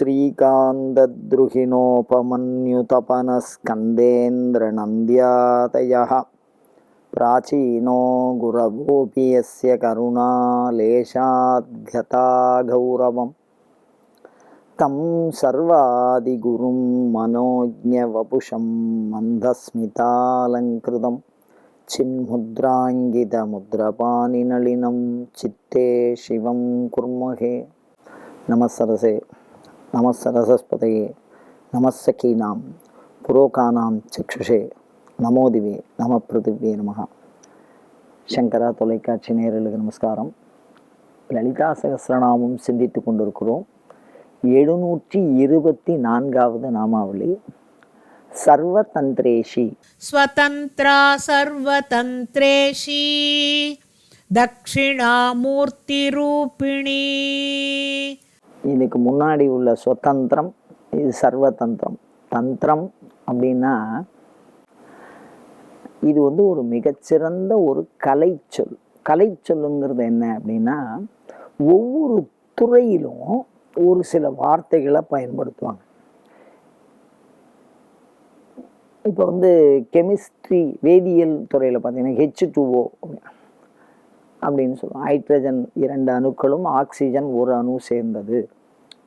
श्रीकान्तद्रुहिणोपमन्युतपनस्कन्देन्द्रनन्द्यातयः। प्राचीनो गुरवोऽपि यस्य करुणालेशाद्यता गौरवम् तं सर्वादिगुरुं मनोज्ञवपुषं मन्दस्मितालङ्कृतं। चिन्मुद्राङ्गितमुद्रपानिनलिनं चित्ते शिवं कुर्महे। नमः सरसे नमः सरसस्पतये नमः सखीनां पुरोकानां चक्षुषे நமோதிவே நம பிருத்திவே நமக சங்கரா தொலைக்காட்சி நேயர்களுக்கு நமஸ்காரம் லலிதா சகசிரநாமம் சிந்தித்து கொண்டிருக்கிறோம் எழுநூற்றி இருபத்தி நான்காவது நாமாவளி சர்வதந்திரேஷி स्वतन्त्रा सर्वतन्त्रेशी दक्षिणामूर्तिरूपिणी இதுக்கு முன்னாடி உள்ள சுதந்திரம் இது சர்வதந்திரம். தந்திரம் அப்படின்னா இது வந்து ஒரு மிகச்சிறந்த ஒரு கலைச்சொல். கலைச்சொல்லுங்கிறது என்ன அப்படின்னா ஒவ்வொரு துறையிலும் ஒரு சில வார்த்தைகளை பயன்படுத்துவாங்க. இப்போ வந்து கெமிஸ்ட்ரி வேதியியல் துறையில் பார்த்தீங்கன்னா ஹெச் டூஓ அப்படின்னு சொல்லுவோம் ஹைட்ரஜன் இரண்டு அணுக்களும் ஆக்சிஜன் ஒரு அணு சேர்ந்தது.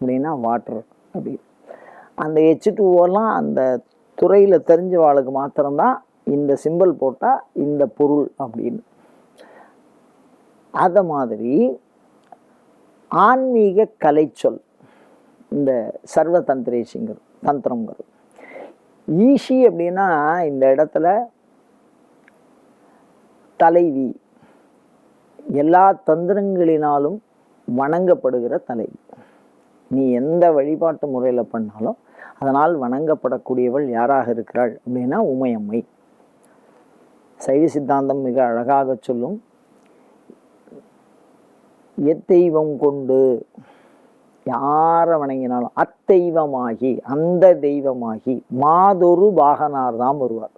அப்படின்னா வாட்டர் அப்படி. அந்த ஹெச் டூஓலாம் அந்த துறையில் தெரிஞ்சவாளுக்கு மாத்திரம்தான் இந்த சிம்பிள் போட்டால் இந்த பொருள் அப்படின்னு. அதை மாதிரி ஆன்மீக கலைச்சொல் இந்த சர்வதந்திரேஷிங்கிறது தந்திரங்கிறது ஈஷி அப்படின்னா இந்த இடத்துல தலைவி எல்லா தந்திரங்களினாலும் வணங்கப்படுகிற தலைவி. நீ எந்த வழிபாட்டு முறையில் பண்ணாலும் அதனால் வணங்கப்படக்கூடியவள் யாராக இருக்கிறாள் அப்படின்னா உமையம்மை. சைவ சித்தாந்தம் மிக அழகாக சொல்லும். எத்தெய்வம் கொண்டு யாரை வணங்கினாலும் அத்தெய்வமாகி அந்த தெய்வமாகி மாதொரு பாகனார் தான் வருவார்.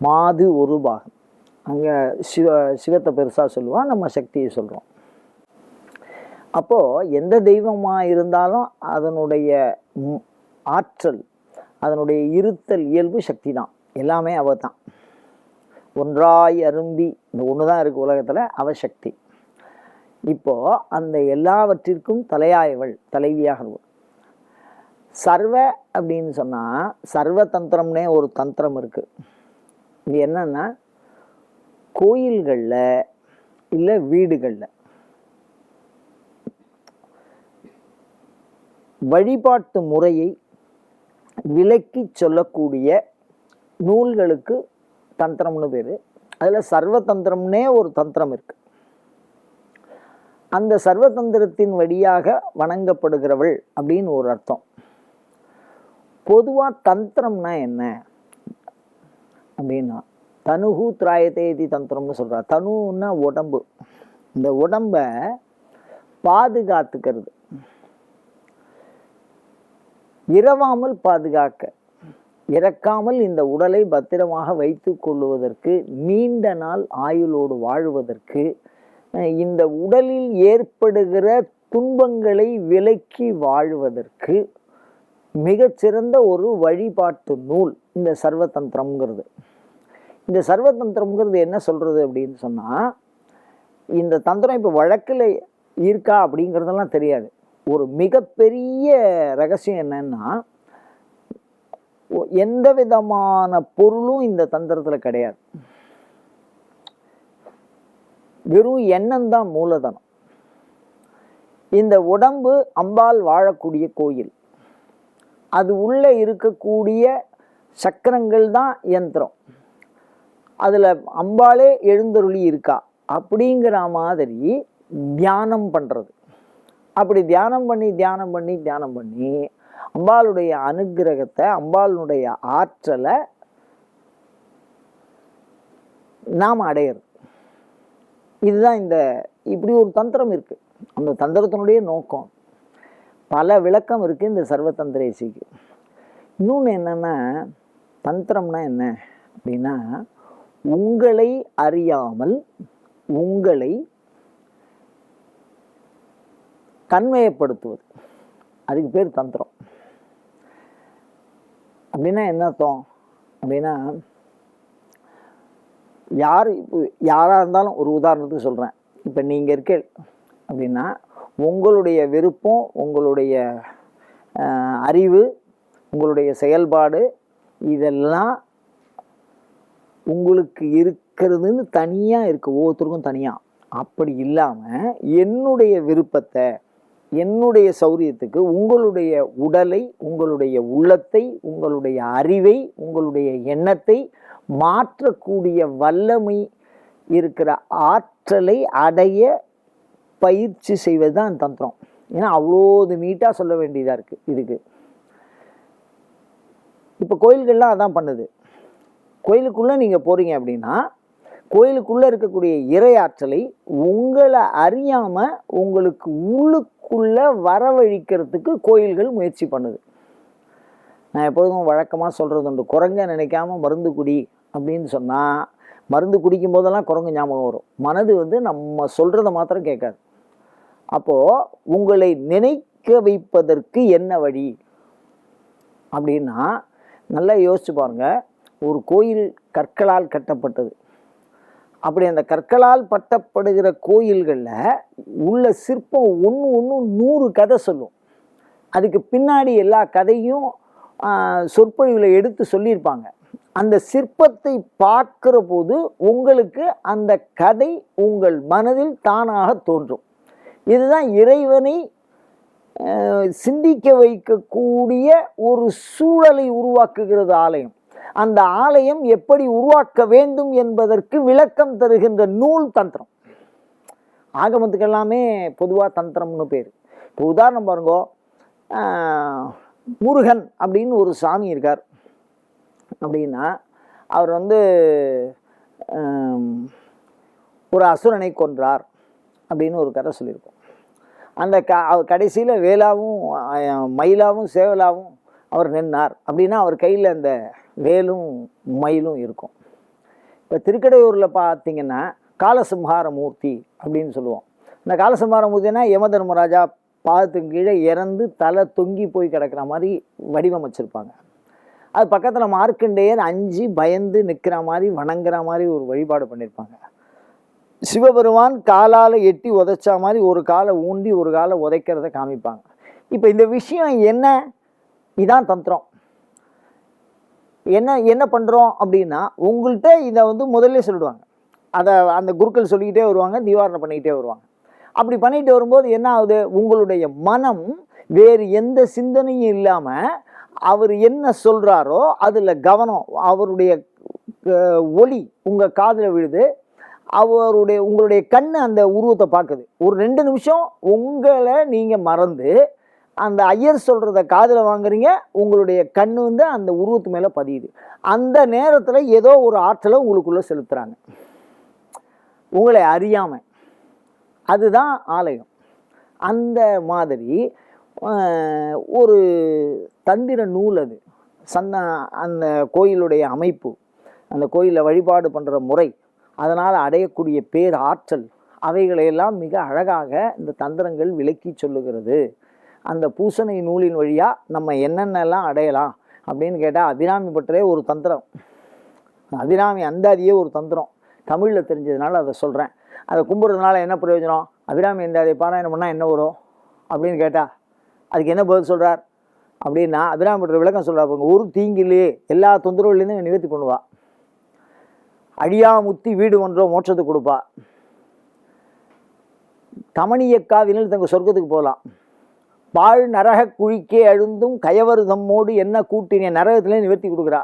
மாது ஒரு பாகன். அங்கே சிவ சிவத்தை பெருசாக சொல்லுவோம் நம்ம சக்தியை சொல்கிறோம் அப்போது எந்த தெய்வமாக இருந்தாலும் அதனுடைய ஆற்றல் அதனுடைய இருத்தல் இயல்பு சக்தி தான் எல்லாமே அவ தான் ஒன்றாய் அரும்பி இந்த ஒன்று தான் இருக்குது உலகத்தில் அவ சக்தி. இப்போது அந்த எல்லாவற்றிற்கும் தலையாயவள் தலைவியாக சர்வ அப்படின்னு சொன்னால் சர்வ தந்திரம்னே ஒரு தந்திரம் இருக்குது இது என்னென்னா கோயில்களில் இல்லை வீடுகளில் வழிபாட்டு முறையை விளக்கி சொல்லக்கூடிய நூல்களுக்கு தந்திரம்னு பேர். அதில் சர்வதந்திரம்னே ஒரு தந்திரம் இருக்குது அந்த சர்வதந்திரத்தின் வழியாக வணங்கப்படுகிறவள் அப்படின்னு ஒரு அர்த்தம். பொதுவாக தந்திரம்னா என்ன? அப்படின்னா தனுகு திராயத்தேதி தந்திரம்னு சொல்கிறார் தனுன்னா உடம்பு. இந்த உடம்பை பாதுகாத்துக்கிறது. இரவாமல் பாதுகாக்க. இறக்காமல் இந்த உடலை பத்திரமாக வைத்து கொள்வதற்கு நீண்ட நாள் ஆயுளோடு வாழ்வதற்கு இந்த உடலில் ஏற்படுகிற துன்பங்களை விலக்கி வாழ்வதற்கு மிகச்சிறந்த ஒரு வழிபாட்டு நூல் இந்த சர்வதந்திரம்ங்கிறது. இந்த சர்வதந்திரம்ங்கிறது என்ன சொல்கிறது அப்படின்னு சொன்னால் இந்த தந்திரம் இப்போ வழக்கில் இருக்கா அப்படிங்கிறதெல்லாம் தெரியாது. ஒரு மிகப்பெரிய ரகசியம் என்னன்னா எந்த விதமான பொருளும் இந்த தந்திரத்தில் கிடையாது. வெறும் எண்ணம் தான் மூலதனம். இந்த உடம்பு அம்பாள் வாழக்கூடிய கோயில். அது உள்ளே இருக்கக்கூடிய சக்கரங்கள் தான் யந்திரம் அதில் அம்பாளே எழுந்தருளி இருக்கா? அப்படிங்கிற மாதிரி தியானம் பண்ணுறது அப்படி தியானம் பண்ணி தியானம் பண்ணி தியானம் பண்ணி அம்பாளுடைய அனுக்கிரகத்தை அம்பாளுடைய ஆற்றலை நாம் அடையிறது. இதுதான் இந்த இப்படி ஒரு தந்திரம் இருக்குது அந்த தந்திரத்தினுடைய நோக்கம். பல விளக்கம் இருக்குது இந்த சர்வதந்திரேசிக்கு. இன்னொன்று என்னென்னா தந்திரம்னா என்ன அப்படின்னா உங்களை அறியாமல் உங்களை தன்மையப்படுத்துவது. அதுக்கு பேர் தந்திரம். அப்படின்னா என்ன அர்த்தம்? அப்படின்னா யார் இப்போ யாராக இருந்தாலும் ஒரு உதாரணத்துக்கு சொல்கிறேன் இப்போ நீங்கள் இருக்க அப்படின்னா உங்களுடைய விருப்பம் உங்களுடைய அறிவு உங்களுடைய செயல்பாடு இதெல்லாம் உங்களுக்கு இருக்கிறதுன்னு தனியாக இருக்குது ஒவ்வொருத்தருக்கும் தனியாக அப்படி இல்லாமல் என்னுடைய விருப்பத்தை என்னுடைய சௌரியத்துக்கு உங்களுடைய உடலை உங்களுடைய உள்ளத்தை உங்களுடைய அறிவை உங்களுடைய எண்ணத்தை மாற்றக்கூடிய வல்லமை இருக்கிற ஆற்றலை அடைய பயிற்சி செய்வது தான் தந்திரம். ஏன்னா அவ்வளோது நீட்டாக சொல்ல வேண்டியதாக இருக்குது இதுக்கு. இப்போ கோயில்கள்லாம் அதான் பண்ணுது. கோயிலுக்குள்ளே நீங்கள் போகிறீங்க அப்படின்னா கோயிலுக்குள்ளே இருக்கக்கூடிய இறை ஆற்றலை உங்களை அறியாமல் உங்களுக்கு உள்ளுக்குள்ளே வரவழிக்கிறதுக்கு கோயில்கள் முயற்சி பண்ணுது. நான் எப்பொழுதும் வழக்கமாக சொல்கிறது உண்டு. குரங்க நினைக்காம மருந்து குடி அப்படின்னு சொன்னால் மருந்து குடிக்கும் போதெல்லாம் குரங்கு ஞாபகம் வரும். மனது வந்து நம்ம சொல்கிறத மாத்திரம் கேட்காது. அப்போது உங்களை நினைக்க வைப்பதற்கு என்ன வழி? அப்படின்னா நல்லா யோசிச்சு பாருங்கள் ஒரு கோயில் கற்களால் கட்டப்பட்டது. அப்படி அந்த கற்களால் பட்டப்படுகிற கோயில்களில் உள்ள சிற்பம் ஒன்று ஒன்று நூறு கதை சொல்லும். அதுக்கு பின்னாடி எல்லா கதையும் சொற்பொழிவில் எடுத்து சொல்லியிருப்பாங்க. அந்த சிற்பத்தை பார்க்குற போது உங்களுக்கு அந்த கதை உங்கள் மனதில் தானாக தோன்றும். இதுதான் இறைவனை சிந்திக்க வைக்கக்கூடிய ஒரு சூழலை உருவாக்குகிறது ஆலயம். அந்த ஆலயம் எப்படி உருவாக்க வேண்டும் என்பதற்கு விளக்கம் தருகின்ற நூல் தந்திரம். ஆகமத்துக்கு எல்லாமே பொதுவாக தந்திரம்னு பேர். இப்போ உதாரணம் பாருங்கோ முருகன் அப்படின்னு ஒரு சாமி இருக்கார். அப்படின்னா அவர் வந்து ஒரு அசுரனை கொன்றார் அப்படின்னு ஒரு கதை சொல்லியிருக்கோம். அந்த க அவர் கடைசியில் வேலாவும் மயிலாவும் சேவலாவும் அவர் நின்னார். அப்படின்னா அவர் கையில் அந்த வேலும் மயிலும் இருக்கும். இப்போ திருக்கடையூரில் பார்த்தீங்கன்னா காலசம்ஹார மூர்த்தி அப்படின்னு சொல்லுவோம். இந்த காலசம்ஹார மூர்த்தினா யமதர்மராஜா பாதத்துக்கு கீழே இறந்து தலை தொங்கி போய் கிடக்கிற மாதிரி வடிவமைச்சிருப்பாங்க. அது பக்கத்தில் மார்க்கண்டேயர் அஞ்சு பயந்து நிற்கிற மாதிரி வணங்குற மாதிரி ஒரு வழிபாடு பண்ணியிருப்பாங்க சிவபெருமான் காலால் எட்டி உதைச்சா மாதிரி ஒரு காலை ஊண்டி ஒரு காலை உதைக்கிறத காமிப்பாங்க. இப்போ இந்த விஷயம் என்ன? இதான் தந்திரம். என்ன என்ன பண்ணுறோம் அப்படின்னா உங்கள்கிட்ட இதை வந்து முதல்ல சொல்லிடுவாங்க. அதை அந்த குருக்கள் சொல்லிக்கிட்டே வருவாங்க நிவாரணம் பண்ணிக்கிட்டே வருவாங்க. அப்படி பண்ணிட்டு வரும்போது என்ன ஆகுது? உங்களுடைய மனம் வேறு எந்த சிந்தனையும் இல்லாமல் அவர் என்ன சொல்கிறாரோ அதில் கவனம் அவருடைய ஒளி உங்கள் காதில் விழுது அவருடைய உங்களுடைய கண் அந்த உருவத்தை பார்க்குது. ஒரு ரெண்டு நிமிஷம் உங்களை நீங்கள் மறந்து அந்த ஐயர் சொல்கிறத காதில் வாங்குறீங்க உங்களுடைய கண் வந்து அந்த உருவத்து மேலே பதியுது. அந்த நேரத்தில் ஏதோ ஒரு ஆற்றலை உங்களுக்குள்ளே செலுத்துகிறாங்க உங்களை அறியாமல் அதுதான் ஆலயம். அந்த மாதிரி ஒரு தந்திர நூல் அது. சந்த அந்த கோயிலுடைய அமைப்பு அந்த கோயிலை வழிபாடு பண்ணுற முறை அதனால் அடையக்கூடிய பேர் ஆற்றல் அவைகளையெல்லாம் மிக அழகாக இந்த தந்திரங்கள் விளக்கி சொல்லுகிறது. அந்த பூசணை நூலின் வழியாக நம்ம என்னென்னலாம் அடையலாம் அப்படின்னு கேட்டால் அபிராமி பற்றே ஒரு தந்திரம். அபிராமி அந்தாதியே ஒரு தந்திரம். தமிழில் தெரிஞ்சதுனால அதை சொல்கிறேன் அதை கும்பிட்றதுனால என்ன பிரயோஜனம்? அபிராமி அந்தாதியை பாராயணம் பண்ணால் என்ன வரும்? அப்படின்னு கேட்டால் அதுக்கு என்ன பதில் சொல்கிறார் அப்படின்னா அபிராமி பற்ற விளக்கம் சொல்கிறார் பாருங்க ஒரு தீங்கிலேயே எல்லா தொந்தரவுலேருந்தும் நிவர்த்தி பண்ணுவா அழியா முத்தி வீடு ஒன்றோ மோட்சத்துக்கு கொடுப்பா. கமனியக்காவினில் தங்க சொர்க்கத்துக்கு போகலாம் பாழ் நரக குழிக்கே அழுந்தும் கயவர் தம்மோடு என்ன கூட்டின நரகத்திலே நிவர்த்தி கொடுக்குறா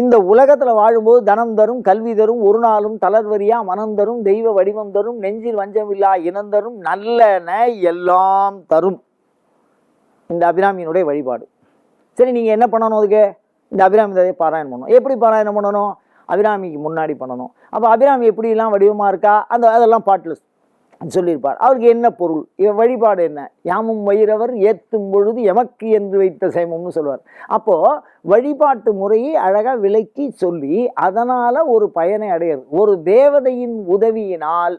இந்த உலகத்தில் வாழும்போது தனம் தரும் கல்வி தரும் ஒரு நாளும் தளர்வரியா மனம் தரும் தெய்வ வடிவம் தரும் நெஞ்சில் வஞ்சமில்லா இனம் தரும் நல்லன எல்லாம் தரும். இந்த அபிராமியினுடைய வழிபாடு. சரி நீங்கள் என்ன பண்ணணும் அதுக்கு? இந்த அபிராமி ததையை பாராயணம் பண்ணணும். எப்படி பாராயணம் பண்ணணும்? அபிராமிக்கு முன்னாடி பண்ணணும். அப்போ அபிராமி எப்படிலாம் வடிவமாக இருக்கா? அந்த அதெல்லாம் பாட்டில் சொல்லியிருப்பார். அவருக்கு என்ன பொருள்? இவன் வழிபாடு என்ன? யாமும் வயிறவர் ஏற்றும் பொழுது எமக்கு என்று வைத்த சேமம்னு சொல்லுவார். அப்போது வழிபாட்டு முறையை அழகாக விளக்கி சொல்லி அதனால் ஒரு பயனை அடையிறது ஒரு தேவதையின் உதவியினால்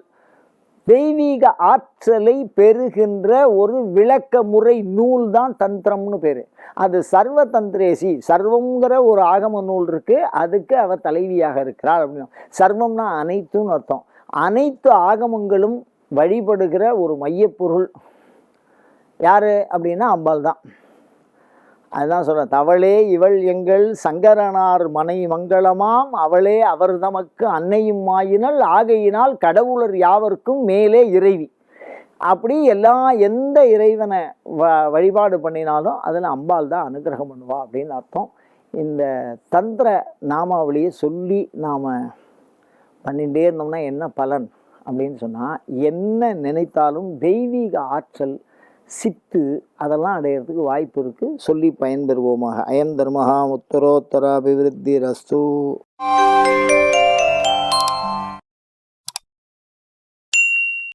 தெய்வீக ஆற்றலை பெறுகின்ற ஒரு விளக்க முறை நூல் தான் தந்திரம்னு பேர். அது சர்வ தந்திரேசி சர்வங்கிற ஒரு ஆகம நூல் இருக்குது அதுக்கு அவர் தலைவியாக இருக்கிறாள் அப்படின்னு. சர்வம்னா அனைத்துன்னு அர்த்தம். அனைத்து ஆகமங்களும் வழிபடுகிற ஒரு மையப்பொருள். யார் அப்படின்னா அம்பாள் தான். அதுதான் சொல்கிறேன் தவளே இவள் எங்கள் சங்கரனார் மனை மங்களமாம். அவளே அவர் தமக்கு அன்னையும் ஆயினள். ஆகையினால் கடவுளர் யாவர்க்கும் மேலே இறைவி. அப்படி எல்லா எந்த இறைவனை வ வழிபாடு பண்ணினாலும் அதில் அம்பாள் தான் அனுகிரகம் பண்ணுவா அப்படின்னு அர்த்தம். இந்த தந்திர நாமாவளியை சொல்லி நாம் பண்ணிகிட்டே இருந்தோம்னா என்ன பலன்? அப்படின்னு சொன்னால் என்ன நினைத்தாலும் தெய்வீக ஆற்றல் சித்து அதெல்லாம் அடையிறதுக்கு வாய்ப்பு இருக்குது சொல்லி பயன்பெறுவோமாக. அயம் தர்மஹா உத்தரோத்தர அபிவிருத்தி ரஸ்து